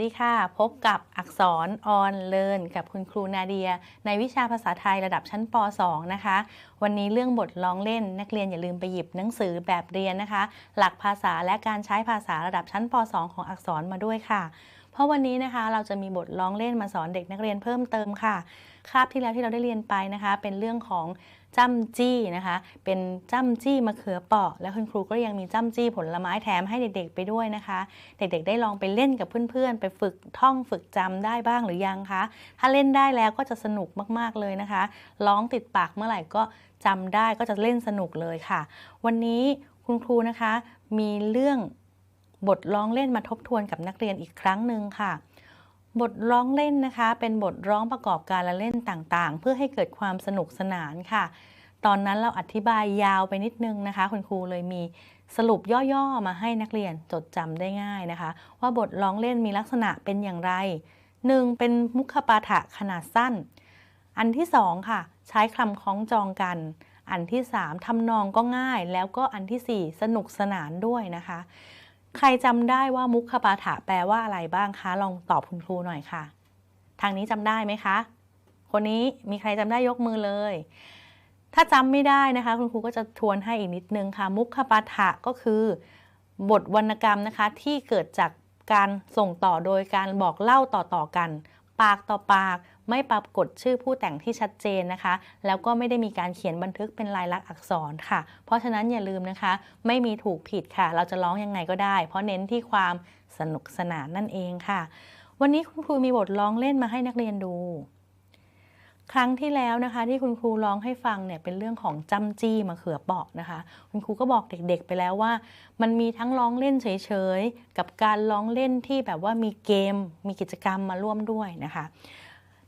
วัสดีค่ะ พบกับอักษรออนเลินกับคุณครูนาเดีย ในวิชาภาษาไทยระดับชั้นป .2 นะคะ วันนี้เรื่องบทร้องเล่นนักเรียนอย่าลืมไปหยิบหนังสือแบบเรียนนะคะ หลักภาษาและการใช้ภาษาระดับชั้นป .2 ของอักษรมาด้วยค่ะ เพราะวันนี้นะคะเราจะมีบทร้องเล่นมาสอนเด็กนักเรียนเพิ่มเติมค่ะ คาบที่แล้วที่เราได้เรียนไปนะคะ เป็นเรื่องของ จ้ำจี้นะคะ เป็นจ้ำจี้มะเขือเปราะ แล้วคุณครูก็ยังมีจ้ำจี้ผลไม้แถมให้เด็กๆไปด้วยนะคะ เด็กๆ ได้ลองไปเล่นกับเพื่อนๆ ไปฝึกท่องฝึกจำได้บ้างหรือยังคะ ถ้าเล่นได้แล้วก็จะสนุกมากๆเลยนะคะ ร้องติดปากเมื่อไหร่ก็จำได้ก็จะเล่นสนุกเลยค่ะ วันนี้คุณครูนะคะมีเรื่องบทร้องเล่นมาทบทวนกับนักเรียนอีกครั้งหนึ่งค่ะ บทร้องเล่นนะคะ เป็นบทร้องประกอบการละเล่นต่างๆ เพื่อให้เกิดความสนุกสนานค่ะ ตอนนั้นเราอธิบายยาวไปนิดนึงนะคะ คุณครูเลยมีสรุปย่อๆมาให้นักเรียนจดจำได้ง่ายนะคะ ว่าบทร้องเล่นมีลักษณะเป็นอย่างไร 1. เป็นมุขปาฐะขนาดสั้น อันที่ 2 ค่ะ ใช้คำคล้องจองกัน อันที่ 3ทำนองก็ง่าย แล้วก็อันทีสี่4 สนุกสนานด้วยนะคะ ใครจำได้ว่ามุขปาฐะแปลว่าอะไรบ้างคะ ลองตอบคุณครูหน่อยค่ะ ทางนี้จำได้ไหมคะ คนนี้มีใครจำได้ยกมือเลย ถ้าจำไม่ได้นะคะ คุณครูก็จะทวนให้อีกนิดนึงค่ะ มุขปาฐะก็คือบทวรรณกรรมนะคะ ที่เกิดจากการส่งต่อโดยการบอกเล่าต่อๆกัน ปากต่อปาก ไม่ปรากฏชื่อผู้แต่งที่ชัดเจนนะคะ แล้วก็ไม่ได้มีการเขียนบันทึกเป็นลายลักษณ์อักษรค่ะ เพราะฉะนั้นอย่าลืมนะคะ ไม่มีถูกผิดค่ะ เราจะร้องยังไงก็ได้ เพราะเน้นที่ความสนุกสนานนั่นเองค่ะ วันนี้คุณครูมีบทร้องเล่นมาให้นักเรียนดู ครั้งที่แล้วนะคะ ที่คุณครูร้องให้ฟังเนี่ยเป็นเรื่องของจำจี้มะเขือเปาะนะคะ คุณครูก็บอกเด็กๆไปแล้วว่า มันมีทั้งร้องเล่นเฉยๆกับการร้องเล่นที่แบบว่ามีเกม มีกิจกรรมมาร่วมด้วยนะคะ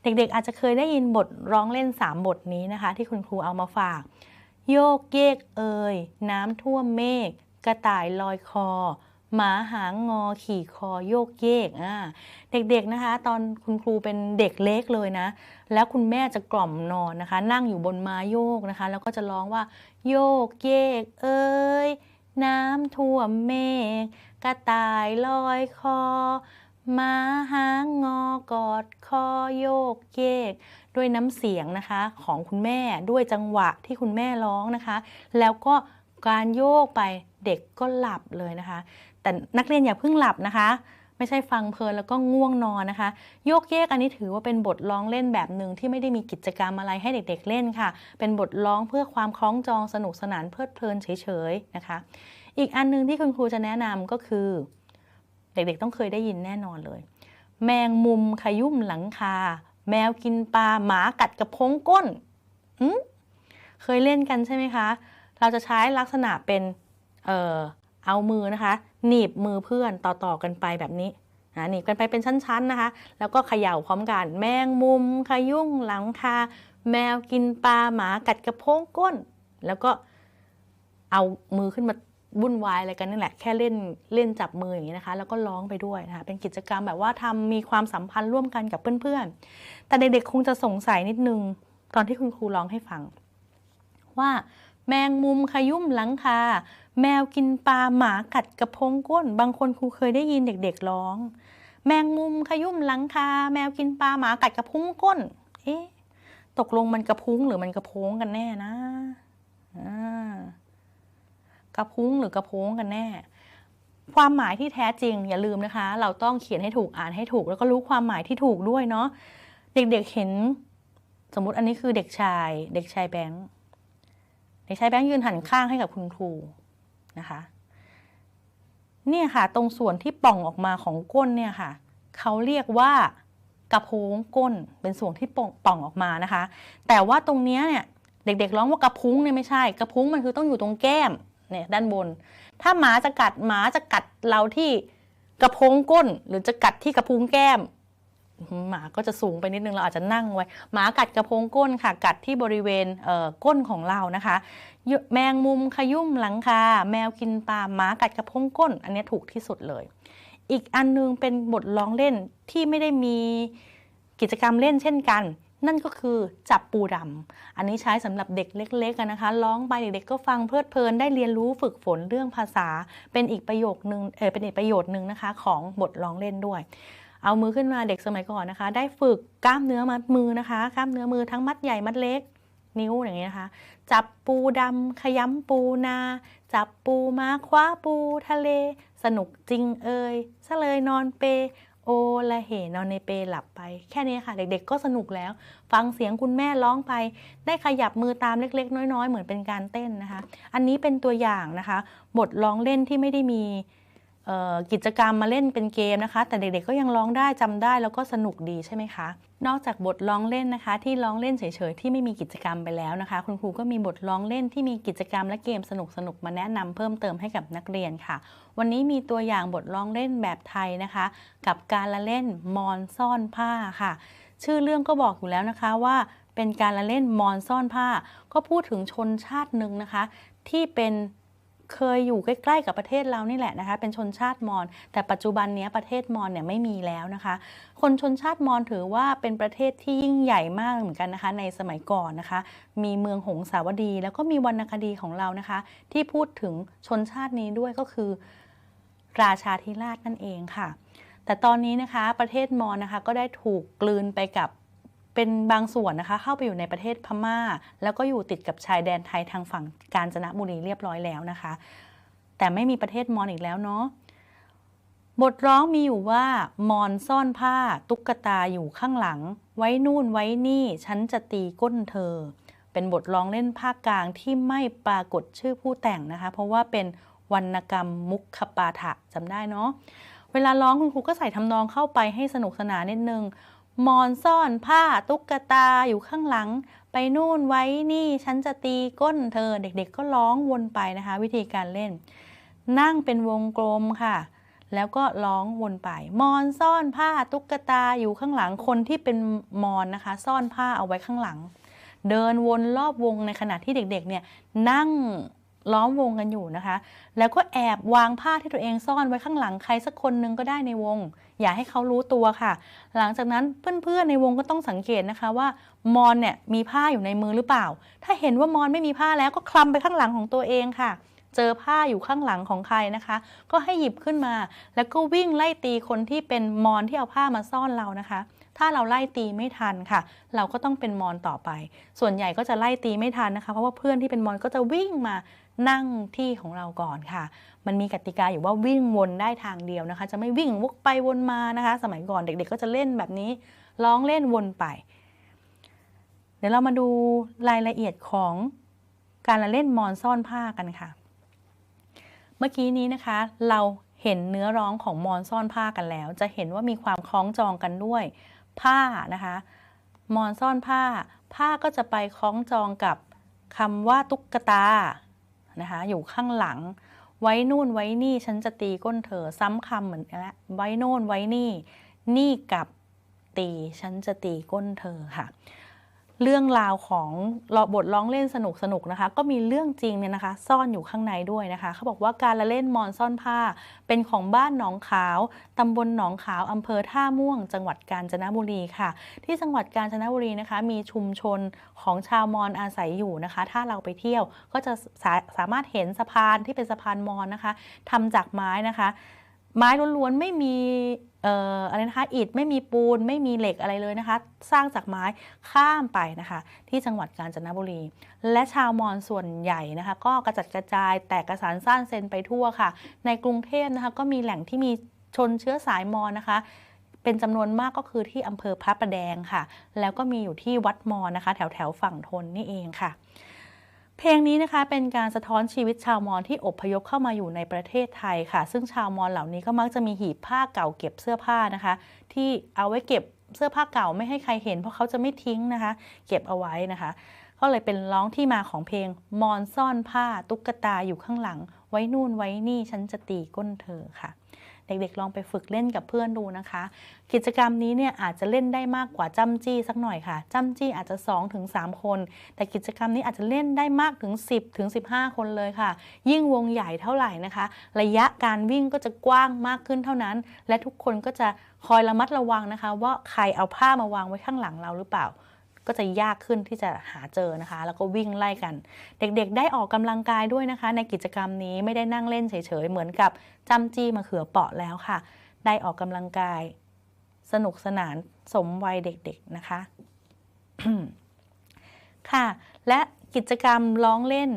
เด็กๆอาจจะเคยได้ยินบทร้องเล่น 3 บทนี้นะคะ ที่คุณครูเอามาฝาก โยกเยกเอ่ยน้ำท่วมเมฆกระต่ายลอยคอ หมาหางงอขี่คอโยกเยกอ่าเด็กๆนะคะ ตอนคุณครูเป็นเด็กเล็กเลยนะ แล้วคุณแม่จะกล่อมนอนนะคะ นั่งอยู่บนม้าโยกนะคะ แล้วก็จะร้องว่า โยกเยกเอ่ยน้ำท่วมเมฆกระต่ายลอยคอ ม้าหางงอกอดคอโยกเยก ด้วยน้ำเสียงนะคะของคุณแม่ด้วยจังหวะที่คุณแม่ร้องนะคะ แล้วก็การโยกไปเด็กก็หลับเลยนะคะ แต่นักเรียนอย่าเพิ่งหลับนะคะ ไม่ใช่ฟังเพลินแล้วก็ง่วงนอนนะคะ โยกเยกอันนี้ถือว่าเป็นบทร้องเล่นแบบหนึ่งที่ไม่ได้มีกิจกรรมอะไรให้เด็ก ๆ เล่นค่ะ เป็นบทร้องเพื่อความคล้องจองสนุกสนานเพลิดเพลินเฉยๆนะคะ อีกอันหนึงที่คุณครูจะแนะนำก็คือ เด็กๆต้องเคยได้ยินแน่นอนเลย แมงมุมขยุ่มหลังคา แมวกินปลาหมากัดกระพงก้นเคยเล่นกันใช่ไหมคะ เราจะใช้ลักษณะเป็นเออเอามือนะคะ หนีบมือเพื่อนต่อๆกันไปแบบนี้นะหนีบกันไปเป็นชั้นๆนะคะ แล้วก็เขย่าพร้อมกัน แมงมุมขยุ่งหลังคา แมวกินปลาหมากัดกระพงก้น แล้วก็เอามือขึ้นมา วุ่นวายอะไรกันนี่แหละแค่เล่นเล่นจับมืออย่างนี้นะคะ แล้วก็ร้องไปด้วยนะคะเป็นกิจกรรมแบบว่าทำมีความสัมพันธ์ร่วมกันกับเพื่อนๆ แต่เด็กๆคงจะสงสัยนิดนึง ตอนที่คุณครูร้องให้ฟัง ว่าแมงมุมขยุ่มหลังคาแมวกินปลาหมากัดกระพงก้น บางคนครูเคยได้ยินเด็ก ๆ ร้อง แมงมุมขยุ่มหลังคาแมวกินปลาหมากัดกระพุ้งก้น เอ๊ะตกลงมันกระพุ้งหรือมันกระโพงกันแน่นะอ่า กระพุ้งหรือกระโพงกันแน่ ความหมายที่แท้จริงอย่าลืมนะคะ เราต้องเขียนให้ถูกอ่านให้ถูก แล้วก็รู้ความหมายที่ถูกด้วยเนาะเด็กๆเห็น สมมติอันนี้คือเด็กชาย เด็กชายแบงค์เด็กชายแบงค์ยืนหันข้างให้กับคุณครูนะคะเนี่ยค่ะ ตรงส่วนที่ป่องออกมาของก้นเนี่ยค่ะเขาเรียกว่ากระโพงก้นเป็นส่วนที่ป่องป่องออกมานะคะ แต่ว่าตรงเนี้ยเนี่ยเด็กๆร้องว่ากระพุ้งเนี่ยไม่ใช่ กระพุ้งมันคือต้องอยู่ตรงแก้ม เนี่ยด้านบน ถ้าหมาจะกัดหมาจะกัดเราที่กระโพงก้น หรือจะกัดที่กระพุ้งแก้ม หมาก็จะสูงไปนิดนึงเราอาจจะนั่งไว้ หมากัดกระโพงก้นค่ะ กัดที่บริเวณเอ่อก้นของเรานะคะ แมงมุมขยุ่มหลังคาแมวกินปลาหมากัดกระพงก้น อันนี้ถูกที่สุดเลย อีกอันนึงเป็นบทร้องเล่นที่ไม่ได้มีกิจกรรมเล่นเช่นกัน นั่นก็คือจับปูดำอันนี้ใช้สำหรับเด็กเล็กๆนะคะ ร้องไปเด็กๆก็ฟังเพลิดเพลินได้เรียนรู้ฝึกฝนเรื่องภาษา เป็นอีกประโยคนึงเออเป็นอีกประโยชน์หนึ่งนะคะ ของบทร้องเล่นด้วย เอามือขึ้นมาเด็กสมัยก่อนนะคะ ได้ฝึกกล้ามเนื้อมัดมือนะคะกล้ามเนื้อมือทั้งมัดใหญ่มัดเล็กนิ้วอย่างเงี้นะคะ จับปูดำขยำปูนา จับปูมาคว้าปูทะเล สนุกจริงเอ่ยซะเลยนอนเป โอละเหนอนในเปหลับไป แค่นี้ค่ะ เด็กๆ ก็สนุกแล้ว ฟังเสียงคุณแม่ร้องไป ได้ขยับมือตามเล็ก ๆ น้อย ๆ เหมือนเป็นการเต้นนะคะ อันนี้เป็นตัวอย่างนะคะ บทร้องเล่นที่ไม่ได้มี กิจกรรมมาเล่นเป็นเกมนะคะ แต่เด็กๆก็ยังร้องได้จำได้แล้วก็สนุกดีใช่ไหมคะ นอกจากบทร้องเล่นนะคะ ที่ร้องเล่นเฉยๆที่ไม่มีกิจกรรมไปแล้วนะคะ คุณครูก็มีบทร้องเล่นที่มีกิจกรรมและเกมสนุกๆมาแนะนำเพิ่มเติมให้กับนักเรียนค่ะ วันนี้มีตัวอย่างบทร้องเล่นแบบไทยนะคะ กับการละเล่นมอนซ่อนผ้าค่ะ ชื่อเรื่องก็บอกอยู่แล้วนะคะว่าเป็นการละเล่นมอนซ่อนผ้า ก็พูดถึงชนชาติหนึ่งนะคะ ที่เป็น เคยอยู่ใกล้ๆกับประเทศเรานี่แหละนะคะ เป็นชนชาติมอญแต่ปัจจุบันนี้ประเทศมอญเนี่ยไม่มีแล้วนะคะ คนชนชาติมอญถือว่าเป็นประเทศที่ยิ่งใหญ่มากเหมือนกันนะคะ ในสมัยก่อนนะคะ มีเมืองหงสาวดี แล้วก็มีวรรณคดีของเรานะคะ ที่พูดถึงชนชาตินี้ด้วยก็คือ ราชาธิราชนั่นเองค่ะ แต่ตอนนี้นะคะ ประเทศมอญนะคะก็ได้ถูกกลืนไปกับ เป็นบางส่วนนะคะเข้าไปอยู่ในประเทศพม่า แล้วก็อยู่ติดกับชายแดนไทยทางฝั่งกาญจนบุรีเรียบร้อยแล้วนะคะ แต่ไม่มีประเทศมอญอีกแล้วเนาะบทร้องมีอยู่ว่ามอนซ่อนผ้าตุ๊กตาอยู่ข้างหลัง ไว้นู่นไว้นี่ ฉันจะตีก้นเธอ เป็นบทร้องเล่นภาคกลางที่ไม่ปรากฏชื่อผู้แต่งนะคะ เพราะว่าเป็นวรรณกรรมมุขปาฐะจำได้เนาะเวลาร้องคุณครูก็ใส่ทำนองเข้าไปให้สนุกสนานนิดนึง มอนซ่อนผ้าตุ๊กตาอยู่ข้างหลัง ไปนู่นไว้นี่ฉันจะตีก้นเธอเด็กๆ ก็ร้องวนไปนะคะ วิธีการเล่น นั่งเป็นวงกลมค่ะ แล้วก็ร้องวนไป มอนซ่อนผ้าตุ๊กตาอยู่ข้างหลังคนที่เป็นมอนนะคะ ซ่อนผ้าเอาไว้ข้างหลัง เดินวนรอบวงในขณะที่เด็กๆเนี่ยนั่ง ล้อมวงกันอยู่นะคะ แล้วก็แอบวางผ้าที่ตัวเองซ่อนไว้ข้างหลังใครสักคนนึงก็ได้ในวง อย่าให้เขารู้ตัวค่ะ หลังจากนั้นเพื่อนๆในวงก็ต้องสังเกตนะคะว่ามอนเนี่ยมีผ้าอยู่ในมือหรือเปล่า ถ้าเห็นว่ามอนไม่มีผ้าแล้วก็คลำไปข้างหลังของตัวเองค่ะ เจอผ้าอยู่ข้างหลังของใครนะคะ ก็ให้หยิบขึ้นมา แล้วก็วิ่งไล่ตีคนที่เป็นมอนที่เอาผ้ามาซ่อนเรานะคะถ้าเราไล่ตีไม่ทันค่ะ เราก็ต้องเป็นมอนต่อไป ส่วนใหญ่ก็จะไล่ตีไม่ทันนะคะ เพราะว่าเพื่อนที่เป็นมอนก็จะวิ่งมา นั่งที่ของเราก่อนค่ะ มันมีกติกาอยู่ว่าวิ่งวนได้ทางเดียวนะคะ จะไม่วิ่งวกไปวนมานะคะ สมัยก่อนเด็กๆก็จะเล่นแบบนี้ร้องเล่นวนไป เดี๋ยวเรามาดูรายละเอียดของการละเล่นมอนซ่อนผ้ากันค่ะ เมื่อกี้นี้นะคะ เราเห็นเนื้อร้องของมอนซ่อนผ้ากันแล้ว จะเห็นว่ามีความคล้องจองกันด้วย ผ้านะคะ มอนซ่อนผ้า ผ้าก็จะไปคล้องจองกับคำว่าตุ๊กตา นะคะอยู่ข้างหลัง ไว้นู่นไว้นี่ฉันจะตีก้นเธอซ้ำคำเหมือนกันละไว้นู่นไว้นี่ นี่กับตีฉันจะตีก้นเธอค่ะ เรื่องราวของบทร้องเล่นสนุกสนุกๆนะคะ ก็มีเรื่องจริงเนี่ยนะคะ ซ่อนอยู่ข้างในด้วยนะคะ เขาบอกว่าการละเล่นมอนซ่อนผ้า เป็นของบ้านหนองขาวตำบลหนองขาวอำเภอท่าม่วง จังหวัดกาญจนบุรีค่ะ ที่จังหวัดกาญจนบุรีนะคะ มีชุมชนของชาวมอญอาศัยอยู่นะคะ ถ้าเราไปเที่ยวก็จะสาสามารถเห็นสะพานที่เป็นสะพานมอญนะคะทำจากไม้นะคะ ไม้ล้วนๆไม่มีเอ่ออะไรนะคะอิฐไม่มีปูนไม่มีเหล็กอะไรเลยนะคะ สร้างจากไม้ข้ามไปนะคะ ที่จังหวัดกาญจนบุรี และชาวมอญส่วนใหญ่นะคะ ก็กระจัดกระจายแตกกระสานซ่านเซนไปทั่วค่ะ ในกรุงเทพนะคะก็มีแหล่งที่มีชนเชื้อสายมอญนะคะ เป็นจำนวนมากก็คือที่อำเภอพระประแดงค่ะ แล้วก็มีอยู่ที่วัดมอญนะคะ แถวแถวฝั่งทนนี่เองค่ะ เพลงนี้นะคะเป็นการสะท้อนชีวิตชาวมอญที่อพยพเข้ามาอยู่ในประเทศไทยค่ะ ซึ่งชาวมอญเหล่านี้ก็มักจะมีหีบผ้าเก่าเก็บเสื้อผ้านะคะ ที่เอาไว้เก็บเสื้อผ้าเก่าไม่ให้ใครเห็น เพราะเขาจะไม่ทิ้งนะคะ เก็บเอาไว้นะคะ ก็เลยเป็นร้องที่มาของเพลงมอนซ่อนผ้าตุ๊กตาอยู่ข้างหลัง ไว้นู่นไว้นี่ฉันจะตีก้นเธอค่ะ เด็กๆลองไปฝึกเล่นกับเพื่อนดูนะคะ กิจกรรมนี้เนี่ยอาจจะเล่นได้มากกว่าจ้ำจี้สักหน่อยค่ะจ้ำจี้อาจจะ2ถึง3คน แต่กิจกรรมนี้อาจจะเล่นได้มากถึง 10ถึง15 คนเลยค่ะ ยิ่งวงใหญ่เท่าไหร่นะคะ ระยะการวิ่งก็จะกว้างมากขึ้นเท่านั้น และทุกคนก็จะคอยระมัดระวังนะคะ ว่าใครเอาผ้ามาวางไว้ข้างหลังเราหรือเปล่า ก็จะยากขึ้นที่จะหาเจอนะคะ แล้วก็วิ่งไล่กัน เด็กๆ ได้ออกกำลังกายด้วยนะคะ ในกิจกรรมนี้ไม่ได้นั่งเล่นเฉยๆ เหมือนกับจำจี้มะเขือเปาะแล้วค่ะ ได้ออกกำลังกาย สนุกสนานสมวัยเด็กๆนะคะค่ะ และกิจกรรมร้องเล่น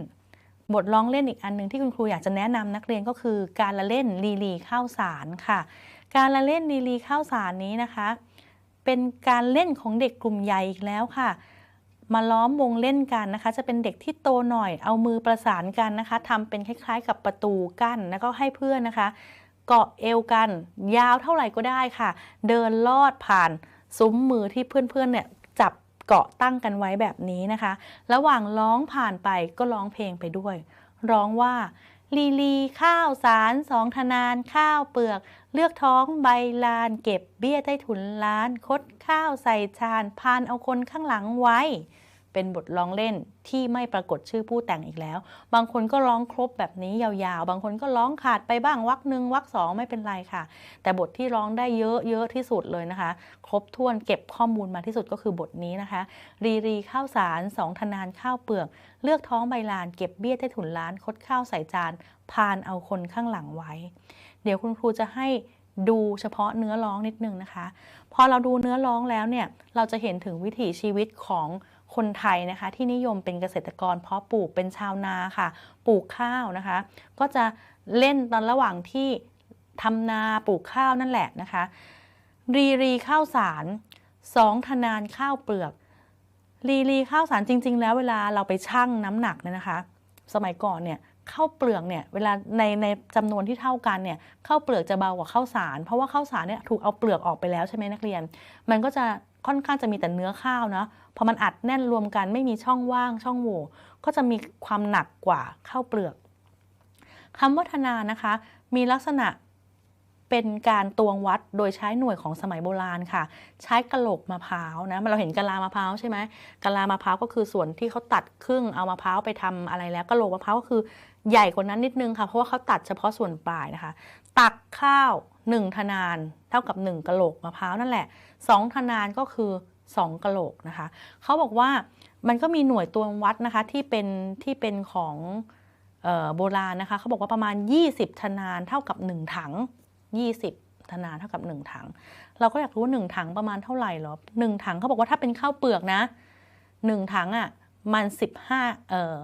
บทร้องเล่นอีกอันหนึ่งที่คุณครูอยากจะแนะนำนักเรียนก็คือการละเล่นลีลีข้าวสารค่ะ การละเล่นลีลีข้าวสารนี้นะคะ เป็นการเล่นของเด็กกลุ่มใหญ่อีกแล้วค่ะ มาล้อมวงเล่นกันนะคะ จะเป็นเด็กที่โตหน่อย เอามือประสานกันนะคะทำเป็นคล้ายๆ กับประตูกั้นแล้วก็ให้เพื่อนนะคะ เกาะเอวกัน ยาวเท่าไหร่ก็ได้ค่ะ เดินลอดผ่านซุ้มมือที่เพื่อนๆเนี่ยจับเกาะตั้งกันไว้แบบนี้นะคะ ระหว่างร้องผ่านไปก็ร้องเพลงไปด้วย ร้องว่า ลีลี ข้าวสารสองธนานข้าวเปลือก เลือกท้องใบลาน เก็บเบี้ยใต้ถุนล้าน คดข้าวใส่ชานพานเอาคนข้างหลังไว้ เป็นบทร้องเล่นที่ไม่ปรากฏชื่อผู้แต่งอีกแล้ว บางคนก็ร้องครบแบบนี้ยาวๆ บางคนก็ร้องขาดไปบ้างวักหนึ่งวักสองไม่เป็นไรค่ะ แต่บทที่ร้องได้เยอะๆที่สุดเลยนะคะ ครบถ้วนเก็บข้อมูลมาที่สุดก็คือบทนี้นะคะ รีรีข้าวสารสองธนานข้าวเปลือกเลือกท้องใบลาน เก็บเบี้ยใต้ถุนล้าน คดข้าวใส่จานพานเอาคนข้างหลังไว้ เดี๋ยวคุณครูจะให้ดูเฉพาะเนื้อร้องนิดนึงนะคะ พอเราดูเนื้อร้องแล้วเนี่ย เราจะเห็นถึงวิถีชีวิตของ คนไทยนะคะที่นิยมเป็นเกษตรกร เพาะปลูกเป็นชาวนาค่ะ ปลูกข้าวนะคะ ก็จะเล่นตอนระหว่างที่ทำนาปลูกข้าวนั่นแหละนะคะ รีรีข้าวสารสองธนานข้าวเปลือก รีรีข้าวสารจริง ๆ แล้วเวลาเราไปชั่งน้ำหนักเนี่ยนะคะ สมัยก่อนเนี่ยข้าวเปลือกเนี่ยเวลาในในจำนวนที่เท่ากันเนี่ยข้าวเปลือกจะเบากว่าข้าวสาร เพราะว่าข้าวสารเนี่ยถูกเอาเปลือกออกไปแล้วใช่ไหมนักเรียน มันก็จะ ค่อนข้างจะมีแต่เนื้อข้าวเนาะพอมันอัดแน่นรวมกันไม่มีช่องว่างช่องโหว่ก็จะมีความหนักกว่าข้าวเปลือกคำว่าธนานะคะ มีลักษณะเป็นการตวงวัดโดยใช้หน่วยของสมัยโบราณค่ะ ใช้กะโหลกมะพร้าวนะเราเห็นกะลามะพร้าวใช่ไหมกะลามะพร้าวก็คือส่วนที่เขาตัดครึ่งเอามะพร้าวไปทำอะไรแล้วกะโหลกมะพร้าวก็คือใหญ่กว่านั้นนิดนึงค่ะเพราะว่าเขาตัดเฉพาะส่วนปลายนะคะ ตักข้าว 1 ธนานเท่ากับ 1กะโหลกมะพร้าวนั่นแหละ 2 ธนานก็คือ 2กะโหลกนะคะเขาบอกว่ามันก็มีหน่วยตัววัดนะคะที่เป็นที่เป็นของออโบราณนะคะเขาบอกว่าประมาณ 20 ธนานเท่ากับ 1 ถัง 20 ธนานเท่ากับ 1 ถัง เราก็อยากรู้ว่า1ถังประมาณเท่าไหร่หรอ 1 ถังเขาบอกว่าถ้าเป็นข้าวเปลือกนะ 1 ถังอะมัน 15เอ่อ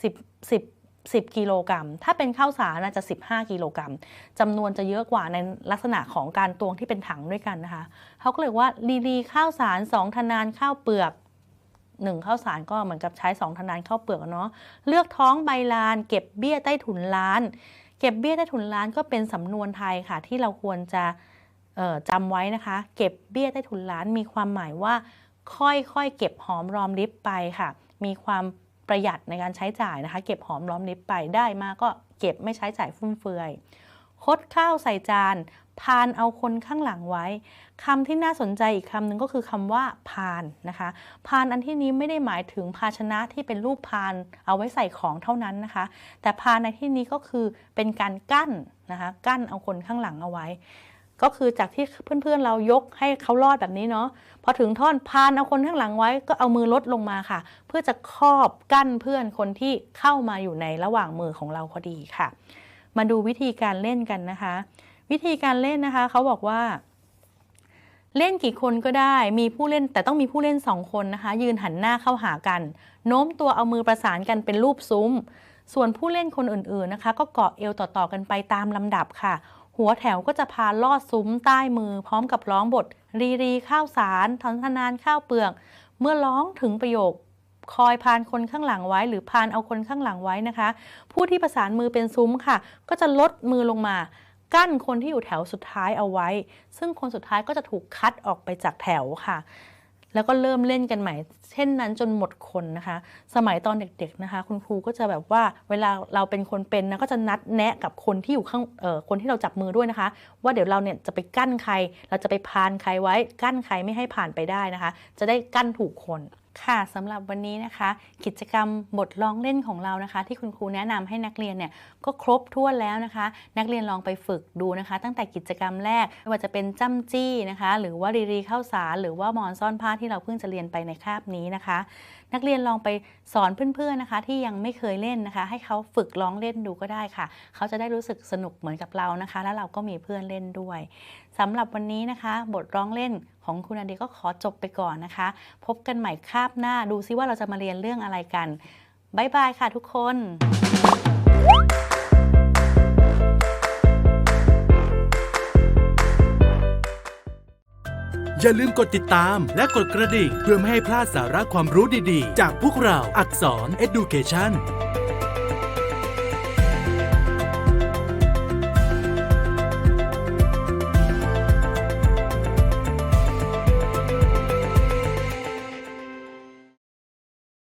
10 10 10 กิโลกรัม ถ้าเป็นข้าวสารน่าจะ 15 กิโลกรัมจำนวนจะเยอะกว่าในลักษณะของการตวงที่เป็นถังด้วยกันนะคะเขาก็เลยว่าลีลีข้าวสาร2ธนานข้าวเปลือก1ข้าวสารก็เหมือนกับใช้2ธนานข้าวเปลือกเนาะเลือกท้องใบลาน เก็บเบี้ยใต้ถุนล้าน เก็บเบี้ยใต้ถุนล้านก็เป็นสำนวนไทยค่ะ ที่เราควรจะจำไว้นะคะ เก็บเบี้ยใต้ถุนล้านมีความหมายว่า ค่อยๆเก็บหอมรอมริบไปค่ะ มีความ ประหยัดในการใช้จ่ายนะคะ เก็บหอมรอมริบไปได้มาก็เก็บไม่ใช้จ่ายฟุ่มเฟือย คดข้าวใส่จานพานเอาคนข้างหลังไว้คำที่น่าสนใจอีกคำหนึ่งก็คือคำว่าพานนะคะพานอันที่นี้ไม่ได้หมายถึงภาชนะที่เป็นรูปพานเอาไว้ใส่ของเท่านั้นนะคะ แต่พานในที่นี้ก็คือเป็นการกั้นนะคะกั้นเอาคนข้างหลังเอาไว้ ก็คือจากที่เพื่อนๆเรายกให้เขารอดแบบนี้เนาะพอถึงท่อนพานเอาคนข้างหลังไว้ก็เอามือลดลงมาค่ะ เพื่อจะครอบกั้นเพื่อนคนที่เข้ามาอยู่ในระหว่างมือของเราพอดีค่ะ มาดูวิธีการเล่นกันนะคะ วิธีการเล่นนะคะเขาบอกว่า เล่นกี่คนก็ได้ มีผู้เล่นแต่ต้องมีผู้เล่นสองคนนะคะ ยืนหันหน้าเข้าหากัน โน้มตัวเอามือประสานกันเป็นรูปซุ้ม ส่วนผู้เล่นคนอื่นๆนะคะ ก็เกาะเอวต่อๆกันไปตามลำดับค่ะ หัวแถวก็จะพาลอดซุ้มใต้มือ พร้อมกับร้องบท รีรีข้าวสารทอนทนานข้าวเปลือก เมื่อร้องถึงประโยคคอยพานคนข้างหลังไว้ หรือพานเอาคนข้างหลังไว้นะคะ ผู้ที่ประสานมือเป็นซุ้มค่ะ ก็จะลดมือลงมา กั้นคนที่อยู่แถวสุดท้ายเอาไว้ ซึ่งคนสุดท้ายก็จะถูกคัดออกไปจากแถวค่ะ แล้วก็เริ่มเล่นกันใหม่ เช่นนั้นจนหมดคนนะคะ สมัยตอนเด็กๆนะคะ คุณครูก็จะแบบว่าเวลาเราเป็นคนเป็นนะก็จะนัดแนะกับคนที่อยู่ข้างเอ่อคนที่เราจับมือด้วยนะคะ ว่าเดี๋ยวเราเนี่ยจะไปกั้นใคร เราจะไปพานใครไว้กั้นใครไม่ให้ผ่านไปได้นะคะ จะได้กั้นถูกคน ค่ะสำหรับวันนี้นะคะ กิจกรรมบทลองเล่นของเรานะคะ ที่คุณครูแนะนำให้นักเรียนเนี่ยก็ครบถ้วนแล้วนะคะ นักเรียนลองไปฝึกดูนะคะ ตั้งแต่กิจกรรมแรกไม่ว่าจะเป็นจ้ำจี้นะคะ หรือว่ารีรีเข้าสารหรือว่ามอนซ่อนผ้าที่เราเพิ่งจะเรียนไปในคาบนี้นะคะ นักเรียนลองไปสอนเพื่อนๆนะคะ ที่ยังไม่เคยเล่นนะคะ ให้เขาฝึกร้องเล่นดูก็ได้ค่ะ เขาจะได้รู้สึกสนุกเหมือนกับเรานะคะ แล้วเราก็มีเพื่อนเล่นด้วยสำหรับวันนี้นะคะ บทร้องเล่น ของคุณอาเดียก็ขอจบไปก่อนนะคะ พบกันใหม่คาบหน้าดูซิว่าเราจะมาเรียนเรื่องอะไรกันบายบายค่ะทุกคนอย่าลืมกดติดตามและกดกระดิ่งเพื่อไม่ให้พลาดสาระความรู้ดีๆ จากพวกเราอักษร Education